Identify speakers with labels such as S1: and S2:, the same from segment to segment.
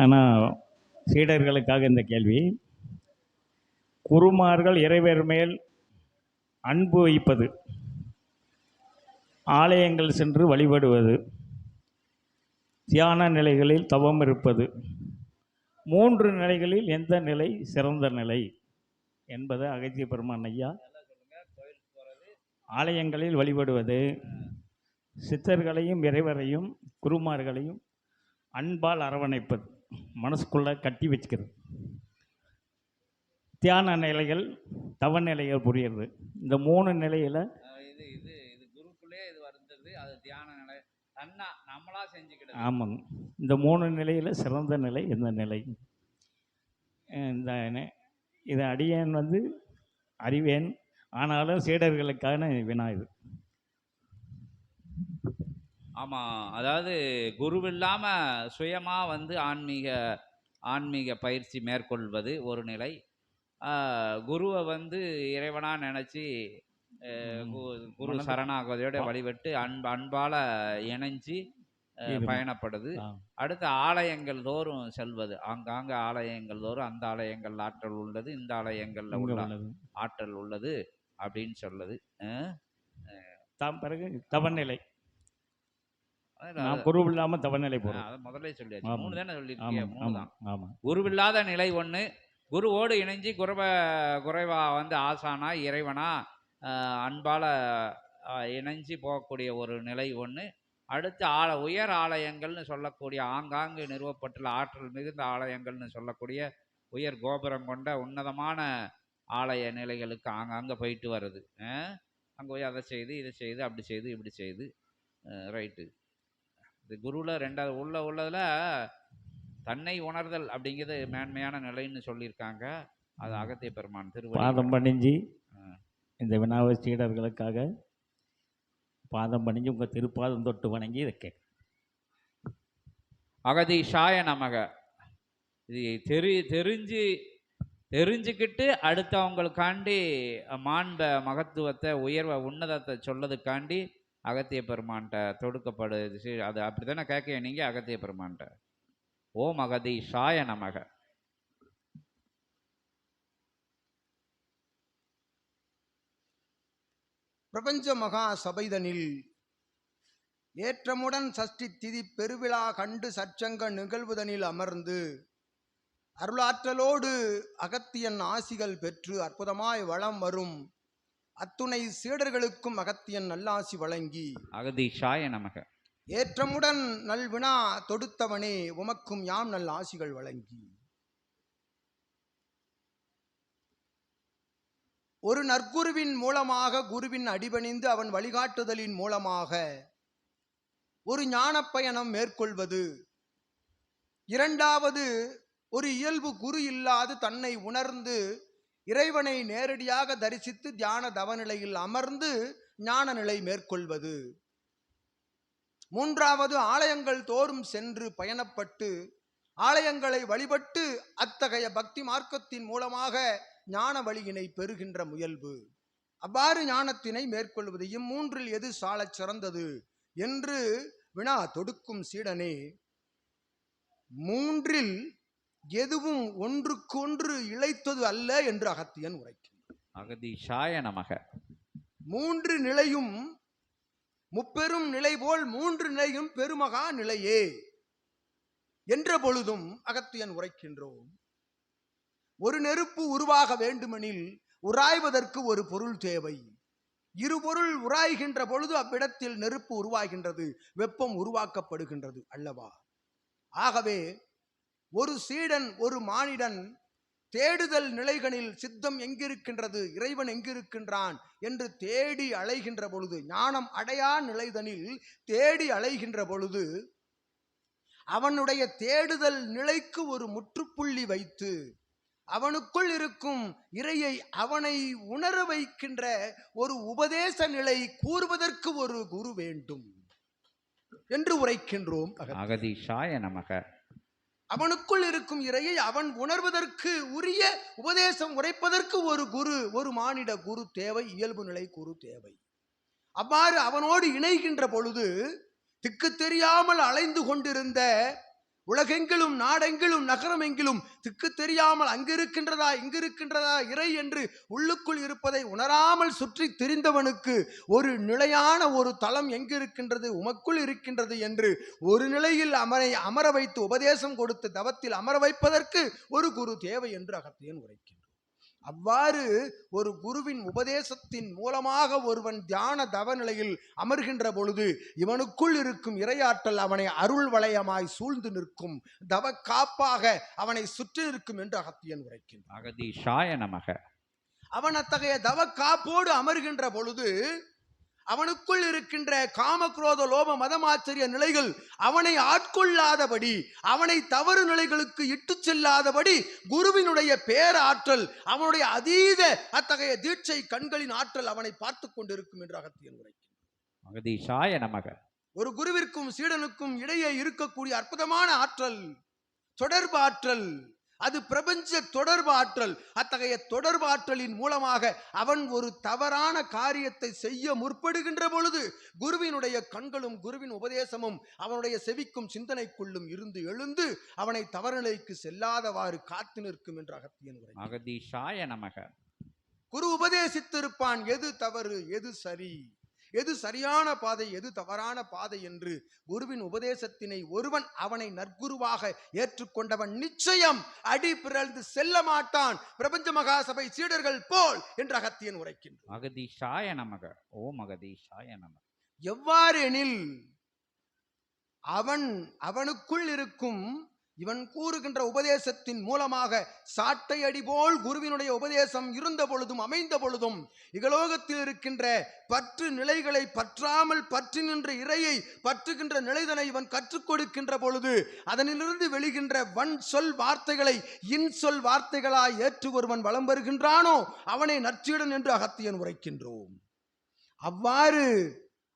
S1: ஆனால் சீடர்களுக்காக இந்த கேள்வி. குருமார்கள் இறைவர் மேல் அன்பு வைப்பது. ஆலயங்கள் சென்று வழிபடுவது. தியான நிலைகளில் தவம் இருப்பது. மூன்று நிலைகளில் எந்த நிலை சிறந்த நிலை என்பதை அகத்திய பெருமான் ஐயா ஆலயங்களில் வழிபடுவது. சித்தர்களையும் இறைவரையும் குருமார்களையும் அன்பால் அரவணைப்பது. மனசுக்குள்ளே கட்டி வச்சுக்கிறது. தியான நிலைகள் தவ நிலைகள் புரியுறது. இந்த மூணு நிலையில்
S2: இது இது இது குருக்குள்ளே இது வருந்தது அது தியான நிலை. தன்னா நம்மளா செஞ்சுக்கிட்டது.
S1: ஆமாங்க. இந்த மூணு நிலையில் சிறந்த நிலை எந்த நிலை? இந்த இது அடியேன் வந்து அறிவேன். ஆனாலும் சீடர்களுக்கான வினா இது.
S2: ஆமா அதாவது குரு இல்லாம சுயமா வந்து ஆன்மீக ஆன்மீக பயிற்சி மேற்கொள்வது ஒரு நிலை குருவை வந்து இறைவனா நினைச்சு குரு சரணாகதியோட. வழிபட்டு அன்பு அன்பால இணைஞ்சு. பயணப்படுது. அடுத்து ஆலயங்கள் தோறும் செல்வது ஆங்காங்க ஆலயங்கள் தோறும் அந்த ஆலயங்கள் ஆற்றல் உள்ளது இந்த ஆலயங்கள்ல உள்ள ஆற்றல் உள்ளது அப்படின்னு சொல்லுது
S1: தான் பிறகு தவநிலை நான் குரு இல்லாமல் தவநிலை போகிறோம்
S2: அதை முதல்ல சொல்லியாச்சு. மூணு தானே சொல்லியிருக்கீங்க?
S1: ஆமாம்
S2: மூணு தான்.
S1: ஆமாம்
S2: குருவில்லாத நிலை ஒன்று குருவோடு இணைஞ்சு குறைவ குறைவா வந்து ஆசானா இறைவனா அன்பால இணைஞ்சு போகக்கூடிய ஒரு நிலை ஒன்று அடுத்து ஆல உயர் ஆலயங்கள்னு சொல்லக்கூடிய ஆங்காங்கு நிறுவப்பட்டுள்ள ஆற்றல் மிகுந்த ஆலயங்கள்னு சொல்லக்கூடிய உயர் கோபுரம் கொண்ட உன்னதமான ஆலய நிலைகளுக்கு ஆங்காங்கே போயிட்டு வருது. அங்கே போய் அதை செய்து இதை செய்து அப்படி செய்து இப்படி செய்து. ரைட்டு. இது குருவில் ரெண்டாவது உள்ள உள்ளதில் தன்னை உணர்தல் அப்படிங்கிறது மேன்மையான நிலைன்னு சொல்லியிருக்காங்க. அது அகத்திய பெருமான் திருவடி
S1: பாதம் பணிஞ்சு. இந்த வினாவை சீடர்களுக்காக பாதம் பணிஞ்சு உங்கள் திருப்பாதம் தொட்டு வணங்கி இதை கேட்க.
S2: அகதீஷாய நமக. இது தெரி தெரிஞ்சு தெரிஞ்சுக்கிட்டு அடுத்தவங்களுக்காண்டி மாண்ப மகத்துவத்தை உயர்வை உன்னதத்தை சொல்லதுக்காண்டி அகத்திய பெருமான்கிட்ட தொடுக்கப்படுது சரி, அது அப்படி தானே கேட்க நீங்கள் அகத்திய பெருமான்கிட்ட. ஓம் அகதீஷாய நமக.
S3: பிரபஞ்ச மகா சபைதனில் ஏற்றமுடன் சஷ்டி திதி பெருவிழா கண்டு சச்சங்க நிகழ்வுதனில் அமர்ந்து அருளாற்றலோடு அகத்தியன் ஆசிகள் பெற்று அற்புதமாய் வளம் வரும் அத்துணை சீடர்களுக்கும் அகத்தியன் நல்லாசி வழங்கி
S2: அகதீஷாய நமக.
S3: ஏற்றமுடன் நல்வினா தொடுத்தவனே உமக்கும் யாம் நல் ஆசிகள் வழங்கி. ஒரு நற்குருவின் மூலமாக குருவின் அடிபணிந்து அவன் வழிகாட்டுதலின் மூலமாக ஒரு ஞானப் பயணம் மேற்கொள்வது. இரண்டாவது ஒரு இயல்பு குரு இல்லாது தன்னை உணர்ந்து இறைவனை நேரடியாக தரிசித்து தியான தவநிலையில் அமர்ந்து ஞான நிலை மேற்கொள்வது. மூன்றாவது ஆலயங்கள் தோறும் சென்று பயணப்பட்டு ஆலயங்களை வழிபட்டு அத்தகைய பக்தி மார்க்கத்தின் மூலமாக ஞான வழியினை பெறுகின்ற முயல்வு. அவ்வாறு ஞானத்தினை மேற்கொள்வது இம்மூன்றில் எது சாலச் சிறந்தது என்று வினா தொடுக்கும் சீடனே மூன்றில் எதுவும் ஒன்றுக்கொன்று இழைத்தது அல்ல என்று அகத்தியன் உரைக்கின்றான்
S2: அகதீஷாய நமக.
S3: மூன்று நிலையும் முப்பெரும் நிலை போல் மூன்று நிலையும் பெருமகா நிலையே என்ற பொழுதும் அகத்தியன் உரைக்கின்றோம். ஒரு நெருப்பு உருவாக வேண்டுமெனில் உராய்வதற்கு ஒரு பொருள் தேவை. இரு பொருள் உராய்கின்ற பொழுது அவ்விடத்தில் நெருப்பு உருவாகின்றது வெப்பம் உருவாக்கப்படுகின்றது அல்லவா? ஆகவே ஒரு சீடன் ஒரு மானிடன் தேடுதல் நிலைகளில் சித்தம் எங்கிருக்கின்றது இறைவன் எங்கிருக்கின்றான் என்று தேடி அலைகின்ற பொழுது ஞானம் அடையா நிலைதனில் தேடி அலைகின்ற பொழுது அவனுடைய தேடுதல் நிலைக்கு ஒரு முற்றுப்புள்ளி வைத்து அவனுக்குள் இருக்கும் இறையை அவனை உணர வைக்கின்ற ஒரு உபதேச நிலை கூறுவதற்கு ஒரு குரு வேண்டும் என்று உரைக்கின்றோம்
S2: அகதீஷாய நமக.
S3: அவனுக்குள் இருக்கும் இறையை அவன் உணர்வதற்கு உரிய உபதேசம் உரைப்பதற்கு ஒரு குரு ஒரு மானிட குரு தேவை இயல்பு நிலை குரு தேவை. அவ்வாறு அவனோடு இணைகின்ற பொழுது திக்கு தெரியாமல் அலைந்து கொண்டிருந்த உலகெங்கிலும் நாடெங்கிலும் நகரமெங்கிலும் திக்கு தெரியாமல் அங்கு இருக்கின்றதா இங்கு இருக்கின்றதா இறை என்று உள்ளுக்குள் இருப்பதை உணராமல் சுற்றி திரிந்தவனுக்கு ஒரு நிலையான ஒரு தளம் எங்கிருக்கின்றது உமக்குள் இருக்கின்றது என்று ஒரு நிலையில் அமரை அமர வைத்து உபதேசம் கொடுத்து தவத்தில் அமர வைப்பதற்கு ஒரு குரு தேவை என்று அகத்தியன் உரைக்கிறார் அவ்வாறு ஒரு குருவின் உபதேசத்தின் மூலமாக ஒருவன் தியான தவ நிலையில் அமர்கின்ற பொழுது இவனுக்குள் இருக்கும் இரையாற்றல் அவனை அருள் வளையமாய் சூழ்ந்து நிற்கும். தவ காப்பாக அவனை சுற்றி நிற்கும் என்று அகத்தியன் உரைக்கின்றான்.
S2: அகதீஷாய நமக.
S3: அவன் அத்தகைய தவ காப்போடு அமர்கின்ற பொழுது அவனுக்குள் இருக்கின்ற காமக்ரோத லோப மதமாச்சரிய நிலைகள் அவனை ஆட்கொள்ளாதபடி அவனை தவறு நிலைகளுக்கு இட்டு செல்லாதபடி குருவினுடைய பேராற்றல் அவனுடைய அதீத அத்தகைய தீட்சை கண்களின் ஆற்றல் அவனை பார்த்து கொண்டிருக்கும் என்று அகத்தியன்
S2: நமக.
S3: ஒரு குருவிற்கும் சீடனுக்கும் இடையே இருக்கக்கூடிய அற்புதமான ஆற்றல் தொடர்பு ஆற்றல் அது பிரபஞ்ச தொடர்பு ஆற்றல் அத்தகைய தொடர்பு ஆற்றலின் மூலமாக அவன் ஒரு தவறான காரியத்தை செய்ய முற்படுகின்ற பொழுது குருவினுடைய கண்களும் குருவின் உபதேசமும் அவனுடைய செவிக்கும் சிந்தனைக்குள்ளும் இருந்து எழுந்து அவனை தவறுநிலைக்கு செல்லாதவாறு காத்து நிற்கும் என்று அகத்தியன் உரை
S2: அகதீஷாய நமக.
S3: குரு உபதேசித்திருப்பான் எது தவறு எது சரி? எது சரியான பாதை எது தவறான பாதை என்று குருவின் உபதேசத்தினை ஒருவன் அவனை நற்குருவாக ஏற்றுக்கொண்டவன் நிச்சயம் அடி பிறழ்ந்து செல்ல மாட்டான். பிரபஞ்ச மகாசபை சீடர்கள் போல் என்று அகத்தியன் உரைக்கின்றான்.
S2: அகதீஷாய நமக. ஓம் அகதீஷாய நமக.
S3: எவ்வாறு எனில் அவன் அவனுக்குள் இருக்கும் இவன் கூறுகின்ற உபதேசத்தின் மூலமாக சாட்டை அடி போல் குருவினுடைய உபதேசம் இருந்த பொழுதும் அமைந்த பொழுதும் இகலோகத்தில் இருக்கின்ற பற்று நிலைகளை பற்றாமல் பற்றி நின்ற இறையை பற்றுகின்ற நிலைதனை இவன் கற்றுக் கொடுக்கின்ற பொழுது அதனிலிருந்து வெளிகின்ற வன் சொல் வார்த்தைகளை இன்சொல் வார்த்தைகளாய் ஏற்று ஒருவன் வலம் வருகின்றானோ அவனை நற்சீடன் என்று அகத்தியன் உரைக்கின்றோம். அவ்வாறு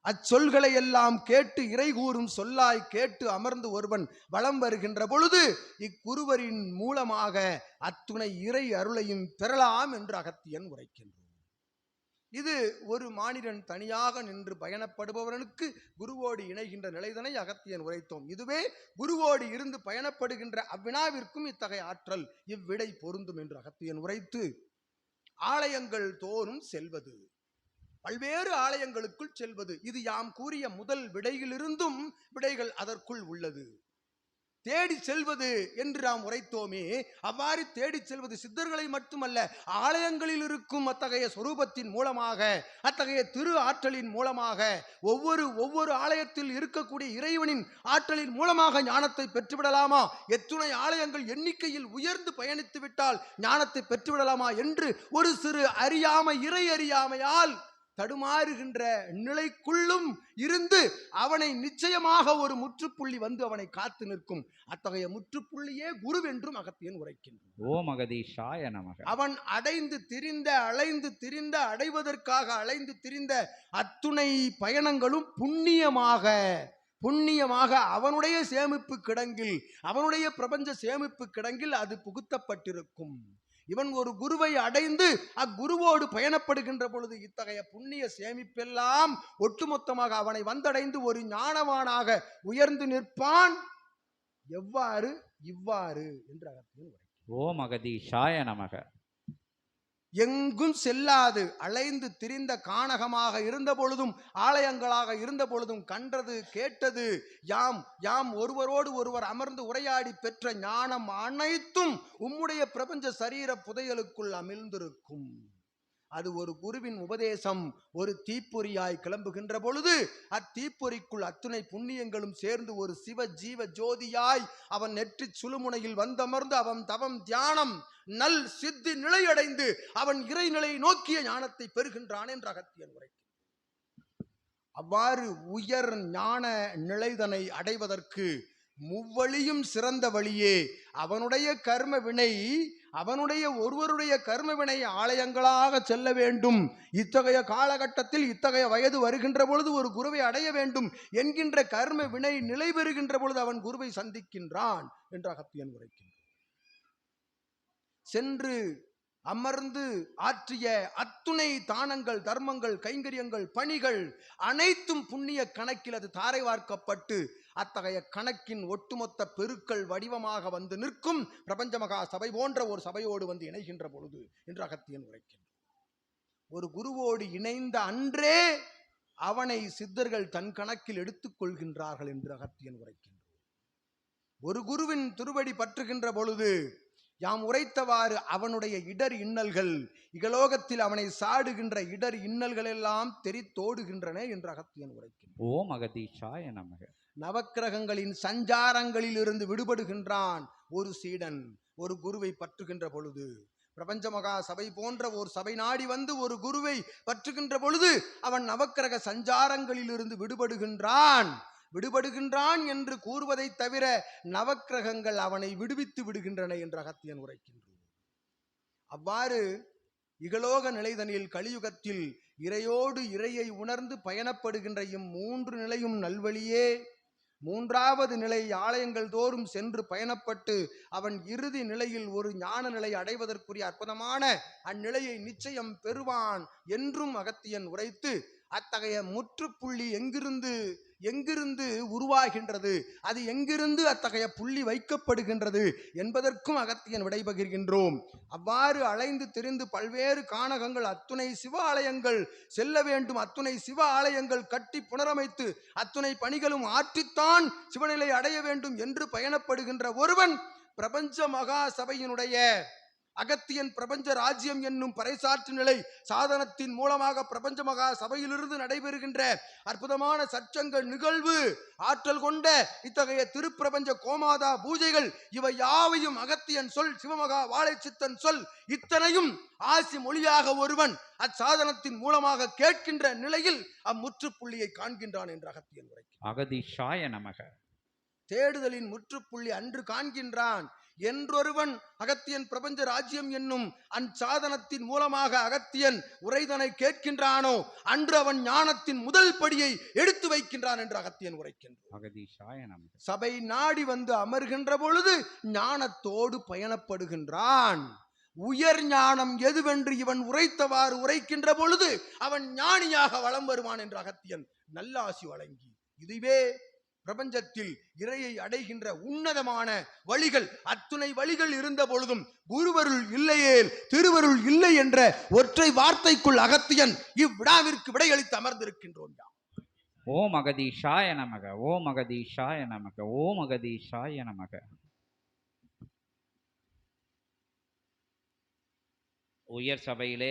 S3: அச்சொல்களை எல்லாம் கேட்டு இறை கூறும் சொல்லாய் கேட்டு அமர்ந்து ஒருவன் வலம் வருகின்ற பொழுது இக்குருவரின் மூலமாக அத்துணை இறை அருளையும் பெறலாம் என்று அகத்தியன் உரைக்கின்றோம் இது ஒரு மானிடன் தனியாக நின்று பயணப்படுபவனுக்கு குருவோடு இணைகின்ற நிலைதனை அகத்தியன் உரைத்தோம். இதுவே குருவோடு இருந்து பயணப்படுகின்ற அவ்வினாவிற்கும் இத்தகைய ஆற்றல் இவ்விடை பொருந்தும் என்று அகத்தியன் உரைத்து ஆலயங்கள் தோறும் செல்வது. பல்வேறு ஆலயங்களுக்குள் செல்வது. இது யாம் கூறிய முதல் விடையிலிருந்தும் விடைகள் அதற்குள் உள்ளது. தேடி செல்வது என்று நாம் உரைத்தோமே அவ்வாறு தேடி செல்வது சித்தர்களை மட்டுமல்ல ஆலயங்களில் இருக்கும் அத்தகைய சொரூபத்தின் மூலமாக அத்தகைய திரு ஆற்றலின் மூலமாக ஒவ்வொரு ஒவ்வொரு ஆலயத்தில் இருக்கக்கூடிய இறைவனின் ஆற்றலின் மூலமாக ஞானத்தை பெற்றுவிடலாமா? எத்துணை ஆலயங்கள் எண்ணிக்கையில் உயர்ந்து பயணித்து விட்டால் ஞானத்தை பெற்றுவிடலாமா என்று ஒரு சிறு அறியாமை இறை அறியாமையால் தடுமாறுகின்ற நிலைக்குள்ளும் இருந்து அவனை நிச்சயமாக ஒரு முற்றுப்புள்ளி வந்து அவனை காத்து நிற்கும். அத்தகைய முற்றுப்புள்ளியே குருவென்றும் அகத்தியன் உரைக்கின்றான்.
S2: ஓம் அகதீஷாய நமக.
S3: அவன் அடைந்து திரிந்த அலைந்து திரிந்த அடைவதற்காக அலைந்து திரிந்த அத்துணை பயணங்களும் புண்ணியமாக புண்ணியமாக அவனுடைய சேமிப்பு கிடங்கில் அவனுடைய பிரபஞ்ச சேமிப்பு கிடங்கில் அது புகுத்தப்பட்டிருக்கும். இவன் ஒரு குருவை அடைந்து அக்குருவோடு பயணப்படுகின்ற பொழுது இத்தகைய புண்ணிய சேமிப்பெல்லாம் ஒட்டுமொத்தமாக அவனை வந்தடைந்து ஒரு ஞானவானாக உயர்ந்து நிற்பான். எவ்வாறு? இவ்வாறு என்று அகத்தியன்
S2: ஓ மகதீஷாய நமக.
S3: எங்கும் செல்லாது. அலைந்து திரிந்த கானகமாக இருந்த பொழுதும் ஆலயங்களாக இருந்த பொழுதும் கண்டது கேட்டது யாம் யாம் ஒருவரோடு ஒருவர் அமர்ந்து உரையாடி பெற்ற ஞானம் அனைத்தும் உம்முடைய பிரபஞ்ச சரீர புதையலுக்குள் அமிழ்ந்திருக்கும். அது ஒரு குருவின் உபதேசம். ஒரு தீப்பொறியாய் கிளம்புகின்ற பொழுது அத்தீப்பொறிக்குள் அத்துணை புண்ணியங்களும் சேர்ந்து ஒரு சிவ ஜீவ ஜோதியாய் அவன் நெற்றி சுழுமுனையில் வந்தமர்ந்து அவன் தவம் தியானம் நல் சித்தி நிலையடைந்து அவன் இறைநிலையை நோக்கிய ஞானத்தை பெறுகின்றான் என்று அகத்தியன் உரை அவ்வாறு உயர் ஞான நிலைதனை அடைவதற்கு முவ்வழியும் சிறந்த வழியே அவனுடைய கர்ம வினை அவனுடைய ஒருவருடைய கர்ம வினை ஆலயங்களாக செல்ல வேண்டும். இத்தகைய காலகட்டத்தில் இத்தகைய வயது வருகின்ற பொழுது ஒரு குருவை அடைய வேண்டும் என்கின்ற கர்ம வினை நிலை பெறுகின்ற பொழுது அவன் குருவை சந்திக்கின்றான் என்று அகத்தியன் உரைக்கின்றான். சென்று அமர்ந்து ஆற்றிய அத்துணை தானங்கள் தர்மங்கள் கைங்கரியங்கள் பணிகள் அனைத்தும் புண்ணிய கணக்கில் அது தாரை வார்க்கப்பட்டு அத்தகைய கணக்கின் ஒட்டுமொத்த பெருக்கள் வடிவமாக வந்து நிற்கும் பிரபஞ்ச மகா சபை போன்ற ஒரு சபையோடு வந்து இணைகின்ற பொழுது என்று அகத்தியன் உரைக்கின்றார் ஒரு குருவோடு இணைந்த அன்றே அவனை சித்தர்கள் தன் கணக்கில் எடுத்துக் கொள்கின்றார்கள் என்று அகத்தியன் உரைக்கின்றார் ஒரு குருவின் திருவடி பற்றுகின்ற பொழுது யாம் உரைத்தவாறு அவனுடைய இடர் இன்னல்கள் இகலோகத்தில் அவனை சாடுகின்ற இடர் இன்னல்கள் எல்லாம் தெரித்தோடுகின்றன என்று அகத்தியன் உரைக்கின்றார்
S2: ஓம் அகதீஷாய நமக.
S3: நவக்கிரகங்களின் சஞ்சாரங்களில் இருந்து விடுபடுகின்றான் ஒரு சீடன் ஒரு குருவை பற்றுகின்ற பொழுது. பிரபஞ்ச மகா சபை போன்ற ஒரு சபை நாடி வந்து ஒரு குருவை பற்றுகின்ற பொழுது அவன் நவக்கிரக சஞ்சாரங்களில் இருந்து விடுபடுகின்றான். விடுபடுகின்றான் என்று கூறுவதை தவிர நவக்கிரகங்கள் அவனை விடுவித்து விடுகின்றன என்று அகத்தியன் உரைக்கின்றோம் அவ்வாறு இகலோக நிலைதனில் கலியுகத்தில் இறையோடு இறையை உணர்ந்து பயணப்படுகின்ற இம் மூன்று நிலையும் நல்வழியே. மூன்றாவது நிலை ஆலயங்கள் தோறும் சென்று பயணப்பட்டு அவன் இறுதி நிலையில் ஒரு ஞான நிலை அடைவதற்குரிய அற்புதமான அந்நிலையை நிச்சயம் பெறுவான் என்றும் அகத்தியன் உரைத்து அத்தகைய முற்றுப்புள்ளி எங்கிருந்து எங்கிருந்து உருவாகின்றது? அது எங்கிருந்து அத்தகைய புள்ளி வைக்கப்படுகின்றது என்பதற்கும் அகத்தியன் விடைபகிர்கின்றோம். அவ்வாறு அலைந்து திரிந்து பல்வேறு கானகங்கள் அத்துணை சிவ ஆலயங்கள் செல்ல வேண்டும். அத்துணை சிவ ஆலயங்கள் கட்டி புனரமைத்து அத்துணை பணிகளும் ஆற்றித்தான் சிவநிலை அடைய வேண்டும் என்று பயணப்படுகின்ற ஒருவன் பிரபஞ்ச மகா சபையினுடைய அகத்தியன் பிரபஞ்ச ராஜ்யம் என்னும் பறைசாற்று நிலை சாதனத்தின் மூலமாக பிரபஞ்ச மகா சபையிலிருந்து நடைபெறுகின்ற அற்புதமான சச்சங்கள் நிகழ்வு ஆற்றல் கொண்ட இத்தகைய திருப்பிரபஞ்ச கோமாதா பூஜைகள் இவை யாவையும் அகத்தியன் சொல் சிவமகா வாழைச்சித்தன் சொல் இத்தனையும் ஆசி மொழியாக ஒருவன் அச்சாதனத்தின் மூலமாக கேட்கின்ற நிலையில் அம்முற்றுப்புள்ளியை காண்கின்றான் என்று அகத்தியன் உரைக்கிறான்.
S2: அகதீஷாய நமக.
S3: தேடுதலின் முற்றுப்புள்ளி அன்று காண்கின்றான். என்றொருவன் அகத்தியன் பிரபஞ்ச ராஜ்யம் என்னும் அச்சாதனத்தின் மூலமாக அகத்தியன் உரைதனை கேட்கின்றானோ அன்று அவன் ஞானத்தின் முதல் படியை எடுத்து வைக்கின்றான் என்று அகத்தியன் உரைக்கின்றான். சபை நாடி வந்து அமர்கின்ற பொழுது ஞானத்தோடு பயணப்படுகின்றான். உயர் ஞானம் எதுவென்று இவன் உரைத்தவாறு உரைக்கின்ற பொழுது அவன் ஞானியாக வலம் வருவான் என்று அகத்தியன் நல்லாசி வழங்கி இதுவே பிரபஞ்சத்தில் இறையை அடைகின்ற உன்னதமான வழிகள் அத்துணை வழிகள் இருந்த பொழுதும் குருவருள் இல்லையே திருவருள் இல்லை என்ற ஒற்றை வார்த்தைக்குள் அகத்தியன் இவ்விழாவிற்கு விடையளித்து அமர்ந்திருக்கின்றோம் யாம்.
S2: ஓம் அகதீஷாய நமக ஓம் அகதீஷாய நமக ஓம் அகதீஷாய நமக உயர் சபையிலே